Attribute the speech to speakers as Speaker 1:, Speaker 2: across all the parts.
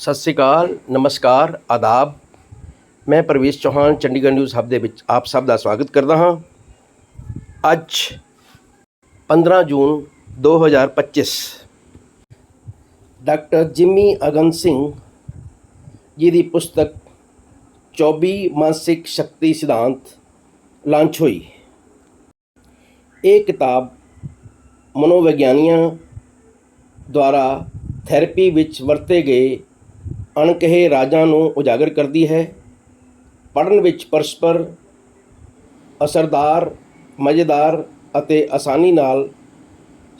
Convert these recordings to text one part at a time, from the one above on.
Speaker 1: ਸਤਿ ਸ਼੍ਰੀ ਅਕਾਲ, ਨਮਸਕਾਰ, ਆਦਾਬ। ਮੈਂ ਪ੍ਰਵੇਸ਼ ਚੌਹਾਨ, ਚੰਡੀਗੜ੍ਹ ਨਿਊਜ਼ ਹੱਬ ਦੇ ਵਿੱਚ ਆਪ ਸਭ ਦਾ ਸਵਾਗਤ ਕਰਦਾ ਹਾਂ। ਅੱਜ 15 ਜੂਨ 2025 ਡਾਕਟਰ ਜਿਮੀ ਅਗਨ ਸਿੰਘ ਜੀ ਦੀ ਪੁਸਤਕ 24 ਮਾਨਸਿਕ ਸ਼ਕਤੀ ਸਿਧਾਂਤ ਲਾਂਚ ਹੋਈ। ਇਹ ਕਿਤਾਬ ਮਨੋਵਿਗਿਆਨੀਆਂ ਦੁਆਰਾ ਥੈਰੇਪੀ ਵਿੱਚ ਵਰਤੇ ਗਏ ਅਣਕਹੇ ਰਾਜਾਂ ਨੂੰ ਉਜਾਗਰ ਕਰਦੀ ਹੈ। ਪੜ੍ਹਨ ਵਿੱਚ ਪਰਸਪਰ ਅਸਰਦਾਰ ਮਜ਼ੇਦਾਰ ਅਤੇ ਆਸਾਨੀ ਨਾਲ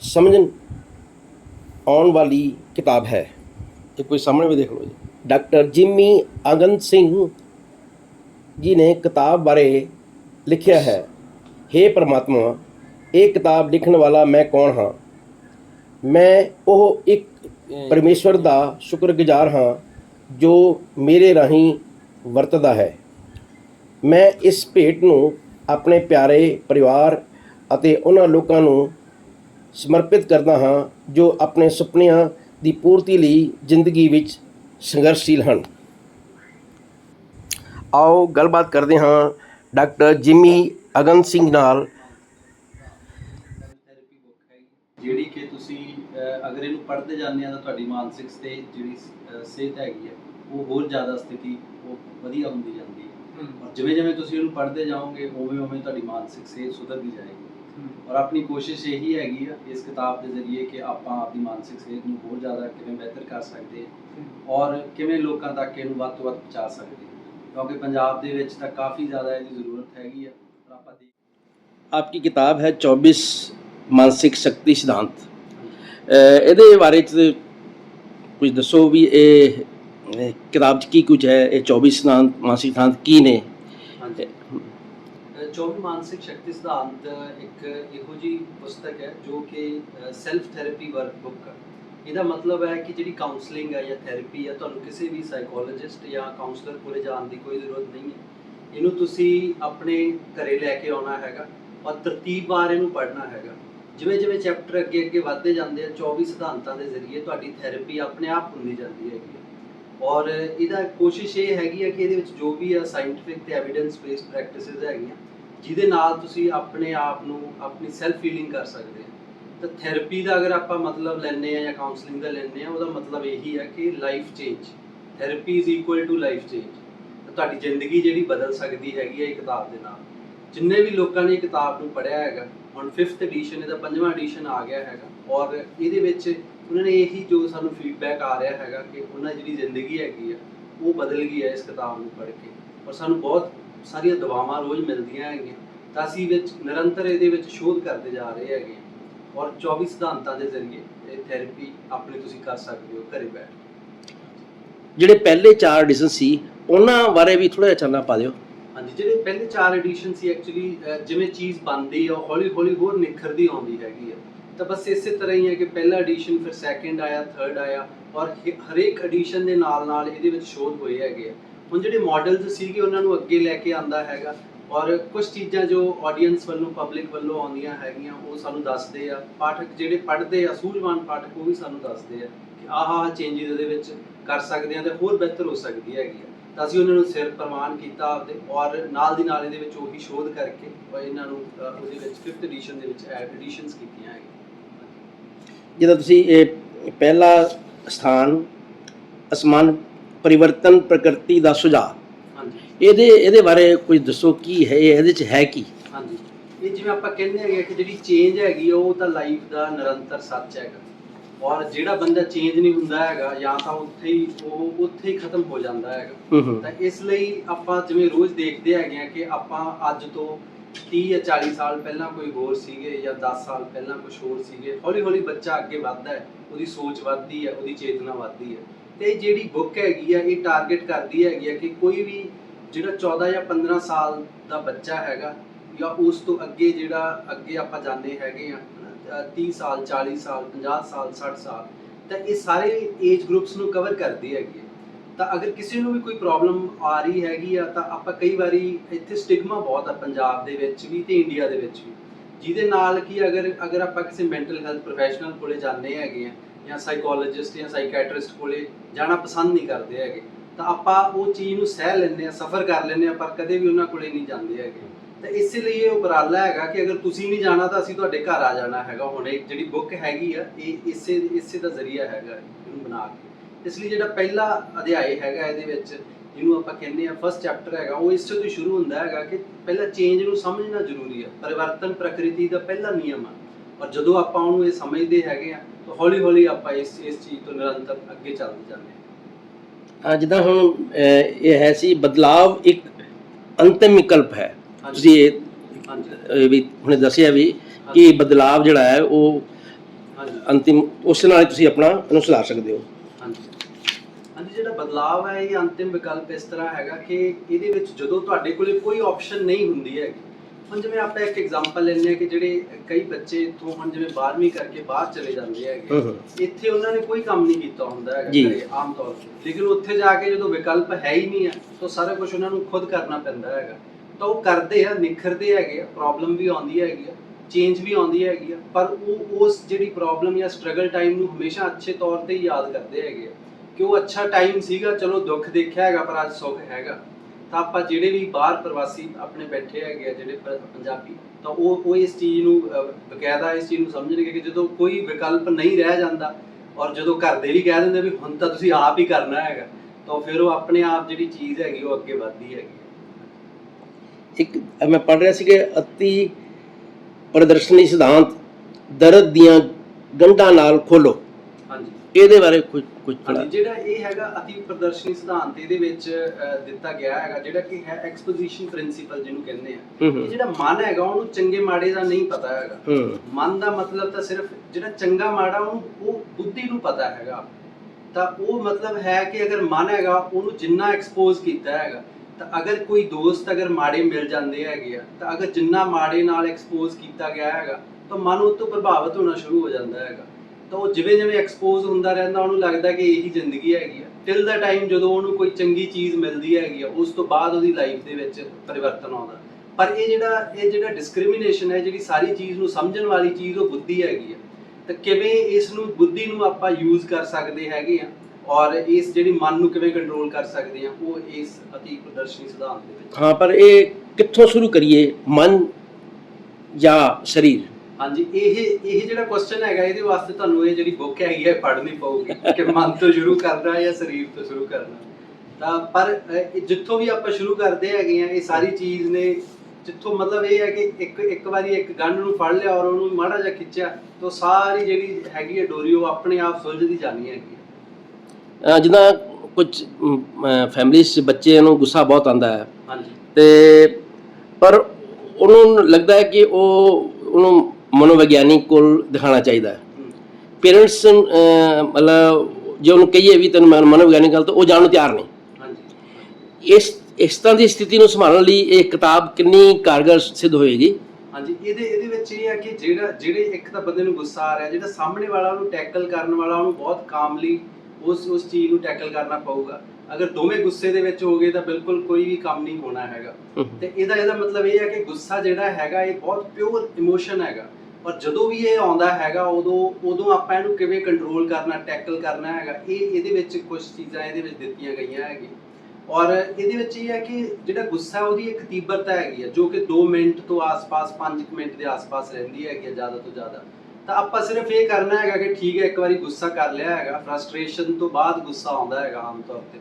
Speaker 1: ਸਮਝਣ ਆਉਣ ਵਾਲੀ ਕਿਤਾਬ ਹੈ। ਇਹ ਕੋਈ ਸਾਹਮਣੇ ਵੀ ਦੇਖ ਲਓ ਜੀ। ਡਾਕਟਰ ਜਿਮੀ ਅਗਨ ਸਿੰਘ ਜੀ ਨੇ ਕਿਤਾਬ ਬਾਰੇ ਲਿਖਿਆ ਹੈ। हे ਪ੍ਰਮਾਤਮਾ ਇਹ ਕਿਤਾਬ ਲਿਖਣ ਵਾਲਾ ਮੈਂ ਕੌਣ ਹਾਂ? ਮੈਂ ਉਹ ਇੱਕ ਪਰਮੇਸ਼ਵਰ ਦਾ ਸ਼ੁਕਰਗੁਜ਼ਾਰ ਹਾਂ ਜੋ ਮੇਰੇ ਰਾਹੀਂ ਵਰਤਦਾ ਹੈ। ਮੈਂ ਇਸ ਭੇਟ ਨੂੰ ਆਪਣੇ ਪਿਆਰੇ ਪਰਿਵਾਰ ਅਤੇ ਉਹਨਾਂ ਲੋਕਾਂ ਨੂੰ ਸਮਰਪਿਤ ਕਰਦਾ ਹਾਂ ਜੋ ਆਪਣੇ ਸੁਪਨਿਆਂ ਦੀ ਪੂਰਤੀ ਲਈ ਜ਼ਿੰਦਗੀ ਵਿੱਚ ਸੰਘਰਸ਼ੀਲ ਹਨ। ਆਓ ਗੱਲਬਾਤ ਕਰਦੇ ਹਾਂ ਡਾਕਟਰ ਜਿਮੀ ਅਗਨ ਸਿੰਘ ਨਾਲ
Speaker 2: ਥੈਰੇਪੀ ਬੁੱਕ ਹੈ ਜਿਹੜੀ ਕਿ ਤੁਸੀਂ ਅਹ, ਅਗਰ ਇਹਨੂੰ ਪੜ੍ਹਦੇ ਜਾਂਦੇ ਆ ਤਾਂ ਤੁਹਾਡੀ ਮਾਨਸਿਕ ਸਤੇ ਜਿਹੜੀ ਅਹ, ਸਿਹਤ ਹੈਗੀ ਹੈ ਉਹ ਹੋਰ ਜ਼ਿਆਦਾ ਸਥਿਤੀ ਉਹ ਵਧੀਆ ਹੁੰਦੀ ਜਾਂਦੀ ਹੈ ਔਰ ਜਿਵੇਂ ਜਿਵੇਂ ਤੁਸੀਂ ਇਹਨੂੰ ਪੜ੍ਹਦੇ ਜਾਓਗੇ ਉਵੇਂ ਉਵੇਂ ਤੁਹਾਡੀ ਮਾਨਸਿਕ ਸਿਹਤ ਸੁਧਰਦੀ ਜਾਏਗੀ ਔਰ ਆਪਣੀ ਕੋਸ਼ਿਸ਼ ਇਹੀ ਹੈਗੀ ਆ ਇਸ ਕਿਤਾਬ ਦੇ ਜ਼ਰੀਏ ਕਿ ਆਪਾਂ ਆਪਣੀ ਮਾਨਸਿਕ ਸਿਹਤ ਨੂੰ ਹੋਰ ਜ਼ਿਆਦਾ ਕਿਵੇਂ ਬਿਹਤਰ ਕਰ ਸਕਦੇ ਹਾਂ ਔਰ ਕਿਵੇਂ ਲੋਕਾਂ ਤੱਕ ਇਹਨੂੰ ਵੱਧ ਤੋਂ ਵੱਧ ਪਹੁੰਚਾ ਸਕਦੇ ਹਾਂ ਕਿਉਂਕਿ ਪੰਜਾਬ ਦੇ ਵਿੱਚ ਤਾਂ ਕਾਫੀ ਜ਼ਿਆਦਾ ਇਹਦੀ ਜ਼ਰੂਰਤ ਹੈਗੀ ਆ ਪਰ ਆਪਾਂ ਦੇਖ
Speaker 1: आपकी किताब है 24 मानसिक शक्ति सिद्धांत ਅ, ਇਹਦੇ ਬਾਰੇ ਚ ਕੁਝ ਦੱਸੋ ਵੀ ਇਹ ਕਿਤਾਬ ਚ ਕੀ ਕੁਝ ਹੈ? ਇਹ 24 ਸਿਧਾਂਤ, ਮਾਨਸਿਕ ਸਿਧਾਂਤ ਕੀ ਨੇ?
Speaker 2: ਹਾਂਜੀ। 24 ਮਾਨਸਿਕ ਸ਼ਕਤੀ ਸਿਧਾਂਤ ਇੱਕ ਇਹੋ ਜੀ ਪੁਸਤਕ ਹੈ ਜੋ ਕਿ ਸੈਲਫ ਥੈਰੇਪੀ ਵਰਕ ਬੁੱਕ ਹੈ। ਇਹਦਾ ਮਤਲਬ ਹੈ ਕਿ ਜਿਹੜੀ ਕਾਉਂਸਲਿੰਗ ਹੈ ਜਾਂ ਥੈਰੇਪੀ ਹੈ, ਤੁਹਾਨੂੰ ਕਿਸੇ ਵੀ ਸਾਈਕੋਲੋਜਿਸਟ ਜਾਂ ਕਾਉਂਸਲਰ ਕੋਲੇ ਜਾਣ ਦੀ ਕੋਈ ਜ਼ਰੂਰਤ ਨਹੀਂ ਹੈ। ਇਹਨੂੰ ਤੁਸੀਂ ਆਪਣੇ ਘਰੇ ਲੈ ਕੇ ਆਉਣਾ ਹੈਗਾ ਔਰ ਤਰਤੀਬਵਾਰ ਇਹਨੂੰ ਪੜ੍ਹਨਾ ਹੈਗਾ। ਜਿਵੇਂ ਜਿਵੇਂ ਚੈਪਟਰ ਅੱਗੇ ਅੱਗੇ ਵੱਧਦੇ ਜਾਂਦੇ ਆ 24 ਸਿਧਾਂਤਾਂ ਦੇ ਜ਼ਰੀਏ ਤੁਹਾਡੀ ਥੈਰੇਪੀ ਆਪਣੇ ਆਪ ਹੁੰਦੀ ਜਾਂਦੀ ਹੈਗੀ ਹੈ ਔਰ ਇਹਦਾ ਕੋਸ਼ਿਸ਼ ਇਹ ਹੈਗੀ ਹੈ ਕਿ ਇਹਦੇ ਵਿੱਚ ਜੋ ਵੀ ਆ ਸਾਇੰਟਿਫਿਕ ਤੇ ਐਵੀਡੈਂਸ ਬੇਸਡ ਪ੍ਰੈਕਟਿਸਿਸ ਹੈਗੀਆਂ, ਜਿਹਦੇ ਨਾਲ ਤੁਸੀਂ ਆਪਣੇ ਆਪ ਨੂੰ ਆਪਣੀ ਸੈਲਫ ਫੀਲਿੰਗ ਕਰ ਸਕਦੇ ਹੋ। ਤਾਂ ਥੈਰੇਪੀ ਦਾ ਅਗਰ ਆਪਾਂ ਮਤਲਬ ਲੈਂਦੇ ਆ ਜਾਂ ਕਾਉਂਸਲਿੰਗ ਦਾ ਲੈਂਦੇ ਆ ਉਹਦਾ ਮਤਲਬ ਇਹੀ ਹੈ ਕਿ life change therapy is equal to life change ਤੁਹਾਡੀ ਜ਼ਿੰਦਗੀ ਜਿਹੜੀ ਬਦਲ ਸਕਦੀ ਹੈਗੀ ਹੈ ਇਹ ਕਿਤਾਬ ਦੇ ਨਾਲ। ਜਿੰਨੇ ਵੀ ਲੋਕਾਂ ਨੇ ਇਹ ਕਿਤਾਬ ਨੂੰ ਪੜ੍ਹਿਆ ਹੈਗਾ, ਹੁਣ 5th ਐਡੀਸ਼ਨ ਇਹਦਾ ਪੰਜਵਾਂ ਐਡੀਸ਼ਨ ਆ ਗਿਆ ਹੈਗਾ ਔਰ ਇਹਦੇ ਵਿੱਚ ਉਹਨਾਂ ਨੇ ਇਹੀ ਜੋ ਸਾਨੂੰ ਫੀਡਬੈਕ ਆ ਰਿਹਾ ਹੈਗਾ ਕਿ ਉਹਨਾਂ ਜਿਹੜੀ ਜ਼ਿੰਦਗੀ ਹੈਗੀ ਆ, ਉਹ ਬਦਲ ਗਈ ਹੈ ਇਸ ਕਿਤਾਬ ਨੂੰ ਪੜ੍ਹ ਕੇ ਔਰ ਸਾਨੂੰ ਬਹੁਤ ਸਾਰੀਆਂ ਦਵਾਵਾਂ ਰੋਜ਼ ਮਿਲਦੀਆਂ ਹੈਗੀਆਂ ਤਾਂ ਅਸੀਂ ਵਿੱਚ ਨਿਰੰਤਰ ਇਹਦੇ ਵਿੱਚ ਸ਼ੋਧ ਕਰਦੇ ਜਾ ਰਹੇ ਹੈਗੇ ਹਾਂ। ਔਰ 24 ਸਿਧਾਂਤਾਂ ਦੇ ਜ਼ਰੀਏ ਇਹ ਥੈਰੇਪੀ ਆਪਣੀ ਤੁਸੀਂ ਕਰ ਸਕਦੇ ਹੋ, ਘਰੇ ਬੈਠ ਕੇ।
Speaker 1: ਜਿਹੜੇ ਪਹਿਲੇ ਚਾਰ ਐਡੀਸ਼ਨ ਸੀ, ਉਹਨਾਂ ਬਾਰੇ ਵੀ ਥੋੜਾ ਜਿਹਾ ਚਾਨਣਾ ਪਾ ਦਿਓ
Speaker 2: ਹਾਂਜੀ, ਜਿਹੜੇ ਪਹਿਲੇ ਚਾਰ ਐਡੀਸ਼ਨ ਸੀ ਐਕਚੁਅਲੀ ਜਿਵੇਂ ਚੀਜ਼ ਬਣਦੀ ਆ ਹੌਲੀ ਹੌਲੀ ਹੋਰ ਨਿਖਰਦੀ ਆਉਂਦੀ ਹੈਗੀ ਆ। ਤਾਂ ਬਸ ਇਸੇ ਤਰ੍ਹਾਂ ਹੀ ਹੈ ਕਿ ਪਹਿਲਾ ਐਡੀਸ਼ਨ ਫਿਰ ਸੈਕੰਡ ਆਇਆ ਥਰਡ ਆਇਆ, ਔਰ ਹਰੇਕ ਐਡੀਸ਼ਨ ਦੇ ਨਾਲ ਨਾਲ ਇਹਦੇ ਵਿੱਚ ਸ਼ੋਧ ਹੋਏ ਹੈਗੇ ਆ। ਹੁਣ ਜਿਹੜੇ ਮਾਡਲਸ ਸੀਗੇ, ਉਹਨਾਂ ਨੂੰ ਅੱਗੇ ਲੈ ਕੇ ਆਂਦਾ ਹੈਗਾ, ਔਰ ਕੁਝ ਚੀਜ਼ਾਂ ਜੋ ਆਡੀਅנס ਵੱਲੋਂ ਪਬਲਿਕ ਵੱਲੋਂ ਆਉਂਦੀਆਂ ਹੈਗੀਆਂ, ਉਹ ਸਾਨੂੰ ਦੱਸਦੇ ਆ। ਪਾਠਕ ਜਿਹੜੇ ਪੜ੍ਹਦੇ ਆ, ਸੂਝਵਾਨ ਪਾਠਕ, ਉਹ ਵੀ ਸਾਨੂੰ ਦੱਸਦੇ ਆ ਕਿ ਆਹ ਆਹ ਚੇਂਜਸ ਇਹਦੇ ਵਿੱਚ ਕਰ ਸਕਦੇ ਆ ਤੇ ਹੋਰ ਬਿਹਤਰ ਹੋ ਸਕਦੀ ਹੈਗੀ ਆ। ਤਾਂ ਅਸੀਂ ਉਹਨਾਂ ਨੂੰ ਸਿਰ ਪ੍ਰਮਾਨ ਕੀਤਾ ਆਪਦੇ ਔਰ ਨਾਲ ਦੀ ਨਾਲ ਇਹਦੇ ਵਿੱਚ ਉਹੀ ਸ਼ੋਧ ਕਰਕੇ ਔਰ ਇਹਨਾਂ ਨੂੰ ਅ, ਉਹਦੇ ਵਿੱਚ 5th ਐਡੀਸ਼ਨ ਦੇ ਵਿੱਚ ਐਡ ਐਡੀਸ਼ਨਸ ਕੀਤੀਆਂ ਹੈਗੀਆਂ।
Speaker 1: ਜਿਹਦਾ ਤੁਸੀਂ ਇਹ ਪਹਿਲਾ ਸਥਾਨ ਅਸਮਾਨ ਪਰਿਵਰਤਨ ਪ੍ਰਕਿਰਤੀ ਦਾ ਸੁਝਾਅ
Speaker 2: ਹਾਂਜੀ।
Speaker 1: ਇਹਦੇ ਇਹਦੇ ਬਾਰੇ ਕੁਝ ਦੱਸੋ ਕੀ ਹੈ ਇਹ ਇਹਦੇ ਚ ਹੈ ਕੀ?
Speaker 2: ਹਾਂਜੀ। ਇਹ ਜਿਵੇਂ ਆਪਾਂ ਕਹਿੰਦੇ ਹੈਗੇ ਕਿ ਜਿਹੜੀ ਚੇਂਜ ਹੈਗੀ ਆ, ਉਹ ਤਾਂ ਲਾਈਫ ਦਾ ਨਿਰੰਤਰ ਸੱਚ ਹੈਗਾ। ਔਰ ਜਿਹੜਾ ਬੰਦਾ ਚੇਂਜ ਨਹੀਂ ਹੁੰਦਾ ਹੈਗਾ ਜਾਂ ਤਾਂ ਉੱਥੇ ਹੀ ਉਹ ਉੱਥੇ ਹੀ ਖਤਮ ਹੋ ਜਾਂਦਾ ਹੈਗਾ। ਤਾਂ ਇਸ ਲਈ ਆਪਾਂ ਜਿਵੇਂ ਰੋਜ਼ ਦੇਖਦੇ ਹੈਗੇ ਆ ਕਿ ਆਪਾਂ ਅੱਜ ਤੋਂ 30 ਜਾਂ 40 ਸਾਲ ਪਹਿਲਾਂ ਕੋਈ ਹੋਰ ਸੀਗੇ ਜਾਂ 10 ਸਾਲ ਪਹਿਲਾਂ ਕੁਝ ਹੋਰ ਸੀਗੇ ਹੌਲੀ ਹੌਲੀ ਬੱਚਾ ਅੱਗੇ ਵੱਧਦਾ ਹੈ ਉਹਦੀ ਸੋਚ ਵੱਧਦੀ ਹੈ ਉਹਦੀ ਚੇਤਨਾ ਵੱਧਦੀ ਹੈ। ਤੇ ਜਿਹੜੀ ਬੁੱਕ ਹੈਗੀ ਆ ਇਹ ਟਾਰਗੇਟ ਕਰਦੀ ਹੈਗੀ ਆ ਕਿ ਕੋਈ ਵੀ ਜਿਹੜਾ 14 ਜਾਂ 15 ਸਾਲ ਦਾ ਬੱਚਾ ਹੈਗਾ ਜਾਂ ਉਸ ਤੋਂ ਅੱਗੇ ਜਿਹੜਾ ਅੱਗੇ ਆਪਾਂ ਜਾਂਦੇ ਹੈਗੇ ਆ 30 ਸਾਲ 40 ਸਾਲ 50 ਸਾਲ 60 ਸਾਲ, ਤਾਂ ਇਹ ਸਾਰੇ ਏਜ ਗਰੁੱਪਸ ਨੂੰ ਕਵਰ ਕਰਦੀ ਹੈਗੀ ਹੈ। ਤਾਂ ਅਗਰ ਕਿਸੇ ਨੂੰ ਵੀ ਕੋਈ ਪ੍ਰੋਬਲਮ ਆ ਰਹੀ ਹੈਗੀ ਆ, ਤਾਂ ਆਪਾਂ ਕਈ ਵਾਰੀ ਇੱਥੇ ਸਟਿਗਮਾ ਬਹੁਤ ਆ ਪੰਜਾਬ ਦੇ ਵਿੱਚ ਵੀ ਤੇ ਇੰਡੀਆ ਦੇ ਵਿੱਚ ਵੀ। ਜਿਹਦੇ ਨਾਲ ਕਿ ਅਗਰ ਅਗਰ ਆਪਾਂ ਕਿਸੇ ਮੈਂਟਲ ਹੈਲਥ ਪ੍ਰੋਫੈਸ਼ਨਲ ਕੋਲੇ ਜਾਂਦੇ ਹੈਗੇ ਆ, ਜਾਂ ਸਾਈਕੋਲੋਜਿਸਟ ਜਾਂ ਸਾਈਕੈਟਰਿਸਟ ਕੋਲੇ ਜਾਣਾ ਪਸੰਦ ਨਹੀਂ ਕਰਦੇ ਹੈਗੇ, ਤਾਂ ਆਪਾਂ ਉਹ ਚੀਜ਼ ਨੂੰ ਸਹਿ ਲੈਂਦੇ ਆ ਸਫਰ ਕਰ ਲੈਂਦੇ ਆ, ਪਰ ਕਦੇ ਵੀ ਉਹਨਾਂ ਕੋਲੇ ਨਹੀਂ ਜਾਂਦੇ ਹੈਗੇ। ਤਾਂ ਇਸੇ ਲਈ ਇਹ ਉਪਰਾਲਾ ਹੈਗਾ ਕਿ ਅਗਰ ਤੁਸੀਂ ਨਹੀਂ ਜਾਣਾ ਤਾਂ ਅਸੀਂ ਤੁਹਾਡੇ ਘਰ ਆ ਜਾਣਾ ਹੈਗਾ। ਹੁਣ ਇਹ ਜਿਹੜੀ ਬੁੱਕ ਹੈਗੀ ਆ, ਇਹ ਇਸੇ ਇਸੇ ਦਾ ਜ਼ਰੀਆ ਹੈਗਾ ਇਹਨੂੰ ਬਣਾ ਕੇ। ਇਸ ਲਈ ਜਿਹੜਾ ਪਹਿਲਾ ਅਧਿਆਇ ਹੈਗਾ ਇਹਦੇ ਵਿੱਚ, ਜਿਹਨੂੰ ਆਪਾਂ ਕਹਿੰਦੇ ਆ ਫਸਟ ਚੈਪਟਰ ਹੈਗਾ, ਉਹ ਇਸ ਤੋਂ ਸ਼ੁਰੂ ਹੁੰਦਾ ਹੈਗਾ ਕਿ ਪਹਿਲਾਂ ਚੇਂਜ ਨੂੰ ਸਮਝਣਾ ਜ਼ਰੂਰੀ ਹੈ ਪਰਿਵਰਤਨ ਪ੍ਰਕਿਰਤੀ ਦਾ ਪਹਿਲਾ ਨਿਯਮ ਆ। ਪਰ ਜਦੋਂ ਆਪਾਂ ਉਹਨੂੰ ਇਹ ਸਮਝਦੇ ਹੈਗੇ ਆ, ਤਾਂ ਹੌਲੀ ਹੌਲੀ ਆਪਾਂ ਇਸ ਇਸ ਚੀਜ਼ ਤੋਂ ਨਿਰੰਤਰ ਅੱਗੇ ਚੱਲਦੇ ਜਾਂਦੇ ਹਾਂ।
Speaker 1: ਹਾਂ ਜਿੱਦਾਂ ਹੁਣ ਇਹ ਹੈ ਸੀ, ਬਦਲਾਵ ਇੱਕ ਅੰਤਿਮ ਵਿਕਲਪ ਹੈ। ਤੁਸੀਂ ਇਹ ਵੀ ਹੁਣੇ ਦੱਸਿਆ ਵੀ ਕਿ ਬਦਲਾਵ ਜਿਹੜਾ ਹੈ ਉਹ ਅੰਤਿਮ ਉਸ ਨਾਲ ਹੀ ਤੁਸੀਂ ਆਪਣਾ ਇਹਨੂੰ ਸੁਧਾਰ ਸਕਦੇ ਹੋ।
Speaker 2: ਹਾਂਜੀ। ਹਾਂਜੀ ਜਿਹੜਾ ਬਦਲਾਵ ਹੈ ਇਹ ਅੰਤਿਮ ਵਿਕਲਪ ਇਸ ਤਰ੍ਹਾਂ ਹੈਗਾ ਕਿ ਇਹਦੇ ਵਿੱਚ ਜਦੋਂ ਤੁਹਾਡੇ ਕੋਲੇ ਕੋਈ ਆਪਸ਼ਨ ਨਹੀਂ ਹੁੰਦੀ ਹੈਗੀ ਹੁਣ ਜਿਵੇਂ ਆਪਾਂ ਇੱਕ ਐਗਜ਼ਾਮਪਲ ਲੈਂਦੇ ਹਾਂ ਕਿ ਜਿਹੜੇ ਕਈ ਬੱਚੇ ਇੱਥੋਂ ਹੁਣ ਜਿਵੇਂ 12ਵੀਂ ਕਰਕੇ ਬਾਹਰ ਚਲੇ ਜਾਂਦੇ ਹੈਗੇ
Speaker 1: ਹੂੰ ਹੂੰ
Speaker 2: ਇੱਥੇ ਉਹਨਾਂ ਨੇ ਕੋਈ ਕੰਮ ਨਹੀਂ ਕੀਤਾ ਹੁੰਦਾ ਹੈਗਾ ਆਮ ਤੌਰ ਤੇ। ਲੇਕਿਨ ਉੱਥੇ ਜਾ ਕੇ ਜਦੋਂ ਵਿਕਲਪ ਹੈ ਹੀ ਨਹੀਂ ਹੈ ਤਾਂ ਸਾਰਾ ਕੁਝ ਉਹਨਾਂ ਨੂੰ ਖੁਦ ਕਰਨਾ ਪੈਂਦਾ ਹੈਗਾ। ਤਾਂ ਉਹ ਕਰਦੇ ਆ, ਨਿਖਰਦੇ ਹੈਗੇ ਆ ਪ੍ਰੋਬਲਮ ਵੀ ਆਉਂਦੀ ਹੈਗੀ ਆ ਚੇਂਜ ਵੀ ਆਉਂਦੀ ਹੈਗੀ ਆ, ਪਰ ਉਹ, ਉਸ ਜਿਹੜੀ ਪ੍ਰੋਬਲਮ ਜਾਂ ਸਟਰਗਲ ਟਾਈਮ ਨੂੰ ਹਮੇਸ਼ਾ ਅੱਛੇ ਤੌਰ ਤੇ ਯਾਦ ਕਰਦੇ ਹੈਗੇ ਆ। ਕਿ ਉਹ ਅੱਛਾ ਟਾਈਮ ਸੀਗਾ, ਚਲੋ ਦੁੱਖ ਦੇਖਿਆ ਹੈਗਾ, ਪਰ ਅੱਜ ਸੁੱਖ ਹੈਗਾ। ਤਾਂ ਆਪਾਂ ਜਿਹੜੇ ਵੀ ਬਾਹਰ ਪ੍ਰਵਾਸੀ ਆਪਣੇ ਬੈਠੇ ਹੈਗੇ ਆ, ਜਿਹੜੇ ਪੰਜਾਬੀ, ਤਾਂ ਉਹ ਉਹ ਇਸ ਚੀਜ਼ ਨੂੰ ਬਕਾਇਦਾ ਇਸ ਚੀਜ਼ ਨੂੰ ਸਮਝਣਗੇ ਕਿ ਜਦੋਂ ਕੋਈ ਵਿਕਲਪ ਨਹੀਂ ਰਹਿ ਜਾਂਦਾ ਔਰ ਜਦੋਂ ਘਰ ਦੇ ਵੀ ਕਹਿ ਦਿੰਦੇ ਵੀ ਹੁਣ ਤਾਂ ਤੁਸੀਂ ਆਪ ਹੀ ਕਰਨਾ ਹੈਗਾ, ਤਾਂ ਫਿਰ ਉਹ ਆਪਣੇ ਆਪ ਜਿਹੜੀ ਚੀਜ਼ ਹੈਗੀ, ਉਹ ਅੱਗੇ ਵੱਧਦੀ ਹੈਗੀ।
Speaker 1: ਇੱਕ ਮੈਂ ਪੜ੍ਹ ਰਿਹਾ ਸੀ ਕਿ ਅਤੀ ਪ੍ਰਦਰਸ਼ਨੀ ਸਿਧਾਂਤ ਦਰਦ ਦੀਆਂ ਗੰਢਾਂ ਨਾਲ ਖੋਲੋ।
Speaker 2: ਹਾਂਜੀ।
Speaker 1: ਇਹਦੇ ਬਾਰੇ ਕੁਝ ਕੁਝ
Speaker 2: ਹਾਂਜੀ ਜਿਹੜਾ ਇਹ ਹੈਗਾ ਅਤੀ ਪ੍ਰਦਰਸ਼ਨੀ ਸਿਧਾਂਤ ਇਹਦੇ ਵਿੱਚ ਦਿੱਤਾ ਗਿਆ ਹੈਗਾ ਜਿਹੜਾ ਕਿ ਹੈ ਐਕਸਪੋਜੀਸ਼ਨ ਪ੍ਰਿੰਸੀਪਲ ਜਿਹਨੂੰ ਕਹਿੰਦੇ ਆ। ਇਹ ਜਿਹੜਾ ਮਨ ਹੈਗਾ ਉਹਨੂੰ ਚੰਗੇ ਮਾੜੇ ਦਾ ਨਹੀਂ ਪਤਾ ਹੈਗਾ। ਮਨ ਦਾ ਮਤਲਬ ਤਾਂ ਸਿਰਫ ਜਿਹੜਾ ਚੰਗਾ ਮਾੜਾ ਉਹਨੂੰ ਉਹ ਬੁੱਧੀ ਨੂੰ ਪਤਾ ਹੈਗਾ। ਤਾਂ ਉਹ ਮਤਲਬ ਹੈ ਕਿ ਅਗਰ ਮਨ ਹੈਗਾ ਉਹਨੂੰ ਜਿੰਨਾ ਐਕਸਪੋਜ਼ ਕੀਤਾ ਹੈਗਾ ਤਾਂ ਅਗਰ ਕੋਈ ਦੋਸਤ ਅਗਰ ਮਾੜੇ ਮਿਲ ਜਾਂਦੇ ਹੈਗੇ ਆ, ਤਾਂ ਅਗਰ ਜਿੰਨਾ ਮਾੜੇ ਨਾਲ ਐਕਸਪੋਜ਼ ਕੀਤਾ ਗਿਆ ਹੈਗਾ, ਤਾਂ ਮਨ ਉਹ ਤੋਂ ਪ੍ਰਭਾਵਿਤ ਹੋਣਾ ਸ਼ੁਰੂ ਹੋ ਜਾਂਦਾ ਹੈਗਾ। ਤਾਂ ਉਹ ਜਿਵੇਂ ਜਿਵੇਂ ਐਕਸਪੋਜ਼ ਹੁੰਦਾ ਰਹਿੰਦਾ, ਉਹਨੂੰ ਲੱਗਦਾ ਕਿ ਇਹੀ ਜ਼ਿੰਦਗੀ ਹੈਗੀ ਆ। ਟਿਲ ਦਾ ਟਾਈਮ ਜਦੋਂ ਉਹਨੂੰ ਕੋਈ ਚੰਗੀ ਚੀਜ਼ ਮਿਲਦੀ ਹੈਗੀ ਆ, ਉਸ ਤੋਂ ਬਾਅਦ ਉਹਦੀ ਲਾਈਫ ਦੇ ਵਿੱਚ ਪਰਿਵਰਤਨ ਆਉਂਦਾ। ਪਰ ਇਹ ਜਿਹੜਾ ਇਹ ਜਿਹੜਾ ਡਿਸਕ੍ਰਿਮੀਨੇਸ਼ਨ ਹੈ, ਜਿਹੜੀ ਸਾਰੀ ਚੀਜ਼ ਨੂੰ ਸਮਝਣ ਵਾਲੀ ਚੀਜ਼ ਉਹ ਬੁੱਧੀ ਹੈਗੀ ਆ। ਤਾਂ ਕਿਵੇਂ ਇਸ ਨੂੰ, ਬੁੱਧੀ ਨੂੰ ਆਪਾਂ ਯੂਜ਼ ਕਰ ਸਕਦੇ ਹੈਗੇ ਆ? ਔਰ ਇਸ ਜਿਹੜੀ ਮਨ ਨੂੰ ਕਿਵੇਂ ਕੰਟਰੋਲ ਕਰ ਸਕਦੇ ਆ ਉਹ ਇਸ ਅਤੀ ਪ੍ਰਦਰਸ਼ਨੀ ਸਿਧਾਂਤ ਦੇ ਵਿੱਚ।
Speaker 1: ਹਾਂ ਪਰ ਇਹ ਕਿੱਥੋਂ ਸ਼ੁਰੂ ਕਰੀਏ? ਮਨ ਜਾਂ ਸਰੀਰ?
Speaker 2: ਹਾਂਜੀ ਇਹ ਇਹ ਜਿਹੜਾ ਕੁਐਸਚਨ ਹੈਗਾ ਇਹਦੇ ਵਾਸਤੇ ਤੁਹਾਨੂੰ ਇਹ ਜਿਹੜੀ ਬੁੱਕ ਹੈਗੀ ਹੈ ਪੜ੍ਹਨੀ ਪਊਗੀ ਕਿ ਮਨ ਤੋਂ ਸ਼ੁਰੂ ਕਰਨਾ ਜਾਂ ਸਰੀਰ ਤੋਂ ਸ਼ੁਰੂ ਕਰਨਾ। ਤਾਂ ਪਰ ਜਿੱਥੋਂ ਵੀ ਆਪਾਂ ਸ਼ੁਰੂ ਕਰਦੇ ਹੈਗੇ ਆ ਇਹ ਸਾਰੀ ਚੀਜ਼ ਨੇ ਜਿੱਥੋਂ ਮਤਲਬ ਇਹ ਹੈ ਕਿ ਇੱਕ ਇੱਕ ਵਾਰੀ ਇੱਕ ਗੰਢ ਨੂੰ ਫੜ ਲਿਆ ਔਰ ਉਹਨੂੰ ਮਾੜਾ ਜਿਹਾ ਖਿੱਚਿਆ ਤਾਂ ਸਾਰੀ ਜਿਹੜੀ ਹੈਗੀ ਹੈ ਡੋਰੀ ਉਹ ਆਪਣੇ ਆਪ ਸੁਲਝਦੀ ਜਾਣੀ ਹੈਗੀ
Speaker 1: ਜਿੱਦਾਂ ਕੁਝ ਫੈਮਿਲੀਜ਼ 'ਚ ਬੱਚੇ ਨੂੰ ਗੁੱਸਾ ਬਹੁਤ ਆਉਂਦਾ ਹੈ।
Speaker 2: ਹਾਂਜੀ।
Speaker 1: ਤੇ ਪਰ ਉਹਨੂੰ ਲੱਗਦਾ ਹੈ ਕਿ ਉਹ ਉਹਨੂੰ ਮਨੋਵਿਗਿਆਨੀ ਕੋਲ ਦਿਖਾਉਣਾ ਚਾਹੀਦਾ ਹੈ। ਪੇਰੈਂਟਸ ਮਤਲਬ ਜੇ ਉਹਨੂੰ ਕਹੀਏ ਵੀ ਤੈਨੂੰ ਮਨ- ਮਨੋਵਿਗਿਆਨੀ ਗੱਲ ਤਾਂ ਉਹ ਜਾਣ ਨੂੰ ਤਿਆਰ ਨਹੀਂ।
Speaker 2: ਹਾਂਜੀ।
Speaker 1: ਇਸ ਇਸ ਤਰ੍ਹਾਂ ਦੀ ਸਥਿਤੀ ਨੂੰ ਸੰਭਾਲਣ ਲਈ ਇਹ ਕਿਤਾਬ ਕਿੰਨੀ ਕਾਰਗਰ ਸਿੱਧ ਹੋਏਗੀ।
Speaker 2: ਹਾਂਜੀ ਇਹਦੇ ਇਹਦੇ ਵਿੱਚ ਇਹ ਹੈ ਕਿ ਜਿਹੜਾ ਜਿਹੜੇ ਇੱਕ ਤਾਂ ਬੰਦੇ ਨੂੰ ਗੁੱਸਾ ਆ ਰਿਹਾ ਜਿਹੜਾ ਸਾਹਮਣੇ ਵਾਲਾ ਉਹਨੂੰ ਟੈਕਲ ਕਰਨ ਵਾਲਾ ਉਹਨੂੰ ਬਹੁਤ ਕਾਮਲੀ ਉਸ ਉਸ ਚੀਜ਼ ਨੂੰ ਟੈਕਲ ਕਰਨਾ ਪਊਗਾ। ਅਗਰ ਦੋਵੇਂ ਗੁੱਸੇ ਦੇ ਵਿੱਚ ਹੋ ਗਏ ਤਾਂ ਬਿਲਕੁਲ ਕੋਈ ਵੀ ਕੰਮ ਨਹੀਂ ਹੋਣਾ ਹੈਗਾ। ਤੇ ਇਹਦਾ ਇਹਦਾ ਮਤਲਬ ਇਹ ਹੈ ਕਿ ਗੁੱਸਾ ਜਿਹੜਾ ਹੈਗਾ ਇਹ ਬਹੁਤ ਪਿਓਰ ਇਮੋਸ਼ਨ ਹੈਗਾ। ਪਰ ਜਦੋਂ ਵੀ ਇਹ ਆਉਂਦਾ ਹੈਗਾ ਉਦੋਂ ਉਦੋਂ ਆਪਾਂ ਇਹਨੂੰ ਕਿਵੇਂ ਕੰਟਰੋਲ ਕਰਨਾ ਟੈਕਲ ਕਰਨਾ ਹੈਗਾ ਇਹ ਇਹਦੇ ਵਿੱਚ ਕੁਝ ਚੀਜ਼ਾਂ ਇਹਦੇ ਵਿੱਚ ਦਿੱਤੀਆਂ ਗਈਆਂ ਹੈਗੀਆਂ। ਔਰ ਇਹਦੇ ਵਿੱਚ ਇਹ ਹੈ ਕਿ ਜਿਹੜਾ ਗੁੱਸਾ ਉਹਦੀ ਇੱਕ ਤੀਬਰਤਾ ਹੈਗੀ ਹੈ ਜੋ ਕਿ 2 ਮਿੰਟ ਤੋਂ ਆਸ-ਪਾਸ 5 ਮਿੰਟ ਦੇ ਆਸ-ਪਾਸ ਰਹਿੰਦੀ ਹੈਗੀ ਹੈ ਜ਼ਿਆਦਾ ਤੋਂ ਜ਼ਿਆਦਾ। ਤਾਂ ਆਪਾਂ ਸਿਰਫ ਇਹ ਕਰਨਾ ਹੈਗਾ ਕਿ ਠੀਕ ਹੈ, ਇੱਕ ਵਾਰੀ ਗੁੱਸਾ ਕਰ ਲਿਆ ਹੈਗਾ ਫਰਸਟ੍ਰੇਸ਼ਨ ਤੋਂ ਬਾਅਦ ਗੁੱਸਾ ਆਉਂਦਾ ਹੈਗਾ ਆਮ ਤੌਰ ਤੇ।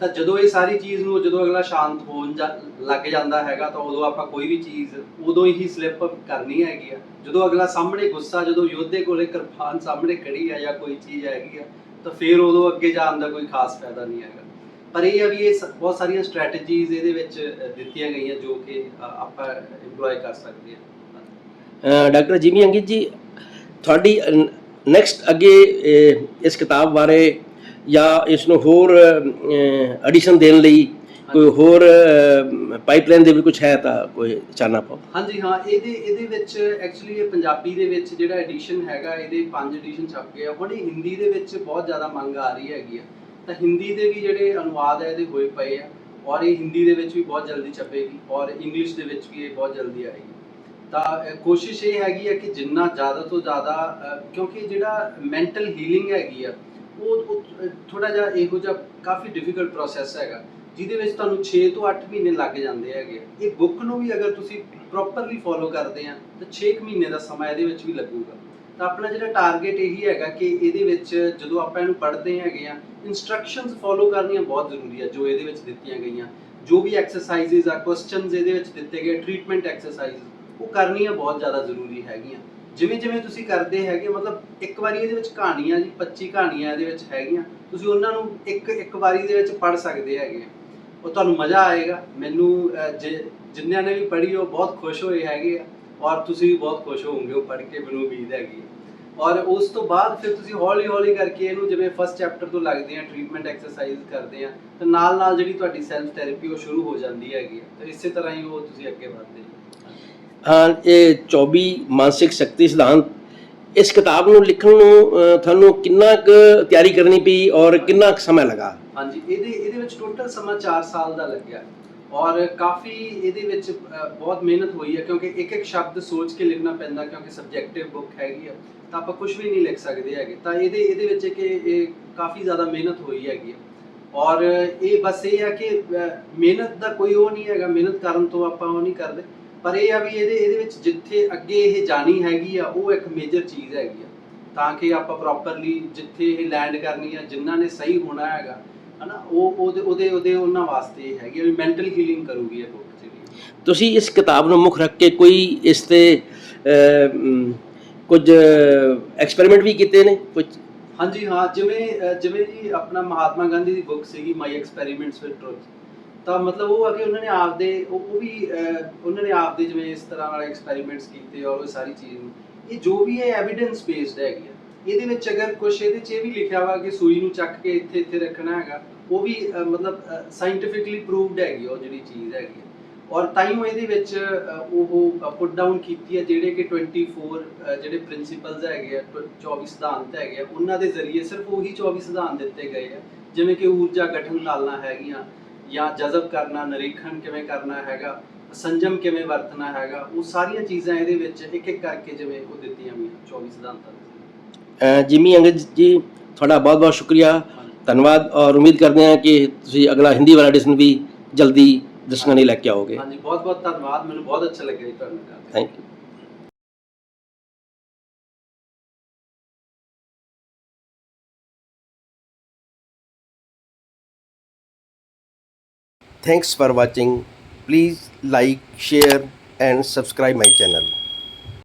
Speaker 2: ਤਾਂ ਜਦੋਂ ਇਹ ਸਾਰੀ ਚੀਜ਼ ਨੂੰ, ਜਦੋਂ ਅਗਲਾ ਸ਼ਾਂਤ ਹੋਣ ਲੱਗ ਜਾਂਦਾ ਹੈਗਾ, ਤਾਂ ਉਦੋਂ ਆਪਾਂ ਕੋਈ ਵੀ ਚੀਜ਼ ਉਦੋਂ ਹੀ ਸਲਿੱਪ ਕਰਨੀ ਹੈਗੀ ਆ। ਜਦੋਂ ਅਗਲਾ ਸਾਹਮਣੇ ਗੁੱਸਾ, ਜਦੋਂ ਯੋਧੇ ਕੋਲੇ ਕਿਰਪਾਨ ਸਾਹਮਣੇ ਖੜੀ ਆ ਜਾਂ ਕੋਈ ਚੀਜ਼ ਹੈਗੀ ਆ, ਤਾਂ ਫਿਰ ਉਦੋਂ ਅੱਗੇ ਜਾਣ ਦਾ ਕੋਈ ਖਾਸ ਫਾਇਦਾ ਨਹੀਂ ਹੈਗਾ। ਪਰ ਇਹ ਆ ਵੀ ਇਹ ਬਹੁਤ ਸਾਰੀਆਂ ਸਟ੍ਰੈਟਜੀਜ਼ ਇਹਦੇ ਵਿੱਚ ਦਿੱਤੀਆਂ ਗਈਆਂ ਜੋ ਕਿ ਆਪਾਂ ਇੰਪਲੋਏ ਕਰ ਸਕਦੇ ਹਾਂ
Speaker 1: ਡਾਕਟਰ ਜਿਮੀ ਅੰਗਿਤ ਜੀ ਤੁਹਾਡੀ ਨੈਕਸਟ ਅੱਗੇ ਇਸ ਕਿਤਾਬ ਬਾਰੇ ਜਾਂ ਇਸ ਨੂੰ ਹੋਰ ਐਡੀਸ਼ਨ ਦੇਣ ਲਈ ਕੋਈ ਹੋਰ ਪਾਈਪਲਾਈਨ ਦੇ ਵੀ ਕੁਝ ਹੈ ਤਾਂ ਕੋਈ ਚਾਨਣਾ ਪਾਓ।
Speaker 2: ਹਾਂਜੀ ਹਾਂ ਇਹਦੇ ਇਹਦੇ ਵਿੱਚ ਐਕਚੁਅਲੀ ਇਹ ਪੰਜਾਬੀ ਦੇ ਵਿੱਚ ਜਿਹੜਾ ਐਡੀਸ਼ਨ ਹੈਗਾ ਇਹਦੇ ਪੰਜ ਐਡੀਸ਼ਨ ਛਪ ਗਏ ਆ। ਹੁਣ ਇਹ ਹਿੰਦੀ ਦੇ ਵਿੱਚ ਬਹੁਤ ਜ਼ਿਆਦਾ ਮੰਗ ਆ ਰਹੀ ਹੈਗੀ ਆ। ਤਾਂ ਹਿੰਦੀ ਦੇ ਵੀ ਜਿਹੜੇ ਅਨੁਵਾਦ ਹੈ ਇਹਦੇ ਹੋਏ ਪਏ ਆ। ਔਰ ਇਹ ਹਿੰਦੀ ਦੇ ਵਿੱਚ ਵੀ ਬਹੁਤ ਜਲਦੀ ਛਪੇਗੀ। ਔਰ ਇੰਗਲਿਸ਼ ਦੇ ਵਿੱਚ ਵੀ ਇਹ ਬਹੁਤ ਜਲਦੀ ਆਏਗੀ। ਤਾਂ ਕੋਸ਼ਿਸ਼ ਇਹ ਹੈਗੀ ਹੈ ਕਿ ਜਿੰਨਾ ਜ਼ਿਆਦਾ ਤੋਂ ਜ਼ਿਆਦਾ ਕਿਉਂਕਿ ਜਿਹੜਾ ਮੈਂਟਲ ਹੀਲਿੰਗ ਹੈਗੀ ਆ, ਉਹ ਥੋੜਾ ਜਿਹਾ ਇਹੋ ਜਿਹਾ ਕਾਫੀ ਡਿਫਿਕਲਟ ਪ੍ਰੋਸੈਸ ਹੈਗਾ, ਜਿਹਦੇ ਵਿੱਚ ਤੁਹਾਨੂੰ 6 ਤੋਂ 8 ਮਹੀਨੇ ਲੱਗ ਜਾਂਦੇ ਹੈਗੇ ਇਹ ਬੁੱਕ ਨੂੰ ਵੀ ਅਗਰ ਤੁਸੀਂ ਪ੍ਰੋਪਰਲੀ ਫੋਲੋ ਕਰਦੇ ਆ, ਤਾਂ 6 ਮਹੀਨੇ ਦਾ ਸਮਾਂ ਇਹਦੇ ਵਿੱਚ ਵੀ ਲੱਗੂਗਾ। ਤਾਂ ਆਪਣਾ ਜਿਹੜਾ ਟਾਰਗੇਟ ਇਹੀ ਹੈਗਾ ਕਿ ਇਹਦੇ ਵਿੱਚ ਜਦੋਂ ਆਪਾਂ ਇਹਨੂੰ ਪੜ੍ਹਦੇ ਹੈਗੇ ਆ ਇਨਸਟਰਕਸ਼ਨਸ ਫੋਲੋ ਕਰਨੀਆਂ ਬਹੁਤ ਜ਼ਰੂਰੀ ਆ, ਜੋ ਇਹਦੇ ਵਿੱਚ ਦਿੱਤੀਆਂ ਗਈਆਂ। ਜੋ ਵੀ ਐਕਸਰਸਾਈਜ਼ਸ ਆ ਕੁਐਸਚਨਸ ਇਹਦੇ ਵਿੱਚ ਦਿੱਤੇ ਗਏ ਟ੍ਰੀਟਮੈਂਟ ਐਕਸਰਸਾਈਜ਼ ਉਹ ਕਰਨੀਆਂ ਬਹੁਤ ਜ਼ਿਆਦਾ ਜ਼ਰੂਰੀ ਹੈਗੀਆਂ। ਜਿਵੇਂ ਜਿਵੇਂ ਤੁਸੀਂ ਕਰਦੇ ਹੈਗੇ ਮਤਲਬ ਇੱਕ ਵਾਰੀ ਇਹਦੇ ਵਿੱਚ ਕਹਾਣੀਆਂ ਜੀ 25 ਕਹਾਣੀਆਂ ਇਹਦੇ ਵਿੱਚ ਹੈਗੀਆਂ ਤੁਸੀਂ ਉਹਨਾਂ ਨੂੰ ਇੱਕ ਇੱਕ ਵਾਰੀ ਦੇ ਵਿੱਚ ਪੜ੍ਹ ਸਕਦੇ ਹੈਗੇ। ਉਹ ਤੁਹਾਨੂੰ ਮਜ਼ਾ ਆਏਗਾ। ਮੈਨੂੰ ਅਹ, ਨੇ ਵੀ ਪੜ੍ਹੀ ਉਹ ਬਹੁਤ ਖੁਸ਼ ਹੋਏ ਹੈਗੇ ਆ ਔਰ ਤੁਸੀਂ ਵੀ ਬਹੁਤ ਖੁਸ਼ ਹੋਵੋਗੇ ਉਹ ਪੜ੍ਹ ਕੇ ਮੈਨੂੰ ਉਮੀਦ ਹੈਗੀ ਹੈ। ਔਰ ਉਸ ਤੋਂ ਬਾਅਦ ਫਿਰ ਤੁਸੀਂ ਹੌਲੀ ਹੌਲੀ ਕਰਕੇ ਇਹਨੂੰ ਜਿਵੇਂ ਫਸਟ ਚੈਪਟਰ ਤੋਂ ਲੱਗਦੇ ਆ ਟ੍ਰੀਟਮੈਂਟ ਐਕਸਰਸਾਈਜ਼ ਕਰਦੇ ਆ ਤੇ ਨਾਲ ਨਾਲ ਜਿਹੜੀ ਤੁਹਾਡੀ ਸੈਲਫ ਥੈਰੇਪੀ ਉਹ ਸ਼ੁਰੂ ਹੋ ਜਾਂਦੀ ਹੈਗੀ ਹੈ ਤੇ ਇਸੇ ਤਰ੍ਹਾਂ ਹੀ ਉਹ ਤੁਸੀਂ ਅੱਗੇ ਵਧਦੇ
Speaker 1: ਇਹ 24 ਮਾਨਸਿਕ ਸ਼ਕਤੀ ਸਿਧਾਂਤ, ਇਸ ਕਿਤਾਬ ਨੂੰ ਲਿਖਣ ਨੂੰ ਤੁਹਾਨੂੰ ਕਿੰਨਾ ਕੁ ਤਿਆਰੀ ਕਰਨੀ ਪਈ ਔਰ ਕਿੰਨਾ ਕੁ ਸਮਾਂ ਲੱਗਾ?
Speaker 2: ਹਾਂਜੀ, ਇਹਦੇ ਇਹਦੇ ਵਿੱਚ ਟੋਟਲ ਸਮਾਂ 4 ਸਾਲ ਦਾ ਲੱਗਿਆ। ਔਰ ਕਾਫੀ ਇਹਦੇ ਵਿੱਚ ਬਹੁਤ ਮਿਹਨਤ ਹੋਈ ਹੈ, ਕਿਉਂਕਿ ਇੱਕ ਇੱਕ ਸ਼ਬਦ ਸੋਚ ਕੇ ਲਿਖਣਾ ਪੈਂਦਾ, ਕਿਉਂਕਿ ਸਬਜੈਕਟਿਵ ਬੁੱਕ ਹੈਗੀ ਆ, ਤਾਂ ਆਪਾਂ ਕੁਝ ਵੀ ਨਹੀਂ ਲਿਖ ਸਕਦੇ ਹੈਗੇ। ਤਾਂ ਇਹਦੇ ਇਹਦੇ ਵਿੱਚ ਕਿ ਇਹ ਕਾਫੀ ਜ਼ਿਆਦਾ ਮਿਹਨਤ ਹੋਈ ਹੈਗੀ ਆ। ਔਰ ਇਹ ਬਸ ਇਹ ਆ ਕਿ ਮਿਹਨਤ ਦਾ ਕੋਈ ਉਹ ਨਹੀਂ ਹੈਗਾ, ਮਿਹਨਤ ਕਰਨ ਤੋਂ ਆਪਾਂ ਉਹ ਨਹੀਂ ਕਰਦੇ। ਪਰ ਇਹ ਆ ਵੀ ਇਹਦੇ ਇਹਦੇ ਵਿੱਚ ਜਿੱਥੇ ਅੱਗੇ ਇਹ ਜਾਣੀ ਹੈਗੀ ਆ ਉਹ ਇੱਕ ਮੇਜਰ ਚੀਜ਼ ਹੈਗੀ ਆ। ਤਾਂ ਕਿ ਆਪਾਂ ਪ੍ਰੋਪਰਲੀ ਜਿੱਥੇ ਇਹ ਲੈਂਡ ਕਰਨੀ ਆ ਜਿਨ੍ਹਾਂ ਨੇ ਸਹੀ ਹੋਣਾ ਹੈਗਾ ਹਨਾ ਉਹ ਉਹਦੇ ਉਹਦੇ ਉਹਦੇ ਉਹਨਾਂ ਵਾਸਤੇ ਹੈਗੀ ਆ ਵੀ ਮੈਂਟਲ ਹੀਲਿੰਗ ਕਰੂਗੀ ਇਹ ਬੁੱਕ ਜਿਹੜੀ।
Speaker 1: ਤੁਸੀਂ ਇਸ ਕਿਤਾਬ ਨੂੰ ਮੁੱਖ ਰੱਖ ਕੇ ਕੋਈ ਇਸ ਤੇ ਕੁਝ ਐਕਸਪੈਰੀਮੈਂਟ ਵੀ ਕੀਤੇ ਨੇ? ਕੁਝ
Speaker 2: ਹਾਂਜੀ ਹਾਂ ਜਿਵੇਂ ਜਿਵੇਂ ਜੀ ਆਪਣਾ ਮਹਾਤਮਾ ਗਾਂਧੀ ਦੀ ਬੁੱਕ ਸੀਗੀ ਮਾਈ ਐਕਸਪੈਰੀਮੈਂਟਸ ਵਿਦ ਟਰੁਥ ਤਾਂ ਮਤਲਬ ਉਹ ਆ ਕਿ ਉਹਨਾਂ ਨੇ ਆਪਦੇ, ਉਹ ਵੀ ਉਹਨਾਂ ਨੇ ਆਪਦੇ ਜਿਵੇਂ ਇਸ ਤਰ੍ਹਾਂ ਵਾਲੇ ਐਕਸਪੈਰੀਮੈਂਟਸ ਕੀਤੇ ਔਰ ਉਹ ਸਾਰੀ ਚੀਜ਼ ਨੂੰ। ਇਹ ਜੋ ਵੀ ਹੈ ਐਵੀਡੈਂਸ ਬੇਸਡ ਹੈਗੀ ਆ, ਇਹਦੇ ਵਿੱਚ ਅਗਰ ਕੁਝ ਇਹਦੇ 'ਚ ਇਹ ਵੀ ਲਿਖਿਆ ਵਾ ਕਿ ਸੂਈ ਨੂੰ ਚੱਕ ਕੇ ਇੱਥੇ ਇੱਥੇ ਰੱਖਣਾ ਹੈਗਾ, ਉਹ ਵੀ ਮਤਲਬ ਸਾਇੰਟੀਫਿਕਲੀ ਪ੍ਰੂਵਡ ਹੈਗੀ ਉਹ ਜਿਹੜੀ ਚੀਜ਼ ਹੈਗੀ ਆ। ਔਰ ਤਾਈਓ ਇਹਦੇ ਵਿੱਚ ਉਹ ਪੁੱਟ ਡਾਊਨ ਕੀਤੀ ਹੈ ਜਿਹੜੇ ਕਿ 24 ਜਿਹੜੇ ਪ੍ਰਿੰਸੀਪਲਸ ਹੈਗੇ ਆ ਤw- 24 ਸਿਧਾਂਤ ਹੈਗੇ ਆ, ਉਹਨਾਂ ਦੇ ਜ਼ਰੀਏ ਸਿਰਫ ਉਹੀ 24 ਸਿਧਾਂਤ ਦਿੱਤੇ ਗਏ ਆ। ਜਿਵੇਂ ਕਿ ਊਰਜਾ ਗਠਨ ਲਾਲਣਾ ਹੈਗੀਆਂ ਜਾਂ ਜਜ਼ਬ ਕਰਨਾ ਨਿਰੀਖਣ ਕਿਵੇਂ ਕਰਨਾ ਹੈਗਾ ਸੰਜਮ ਕਿਵੇਂ ਵਰਤਣਾ ਹੈਗਾ ਉਹ ਸਾਰੀਆਂ ਚੀਜ਼ਾਂ ਇਹਦੇ ਵਿੱਚ ਇੱਕ ਇੱਕ ਕਰਕੇ ਜਿਵੇਂ ਉਹ ਦਿੱਤੀਆਂ ਵੀ 24 ਸਿਧਾਂਤਾਂ
Speaker 1: ਜਿਮੀ ਅੰਗਦ ਜੀ ਤੁਹਾਡਾ ਬਹੁਤ ਬਹੁਤ ਸ਼ੁਕਰੀਆ। ਧੰਨਵਾਦ ਔਰ ਉਮੀਦ ਕਰਦੇ ਹਾਂ ਕਿ ਤੁਸੀਂ ਅਗਲਾ ਹਿੰਦੀ ਵਾਲਾ ਐਡੀਸ਼ਨ ਵੀ ਜਲਦੀ ਦਰਸ਼ਕਾਂ ਲਈ ਲੈ ਕੇ ਆਓਗੇ
Speaker 2: ਹਾਂਜੀ ਬਹੁਤ ਬਹੁਤ ਧੰਨਵਾਦ ਮੈਨੂੰ ਬਹੁਤ ਅੱਛਾ ਲੱਗਿਆ ਜੀ ਤੁਹਾਡੇ ਨਾਲ।
Speaker 1: Thank you Thanks for watching. Please like, share and subscribe my channel.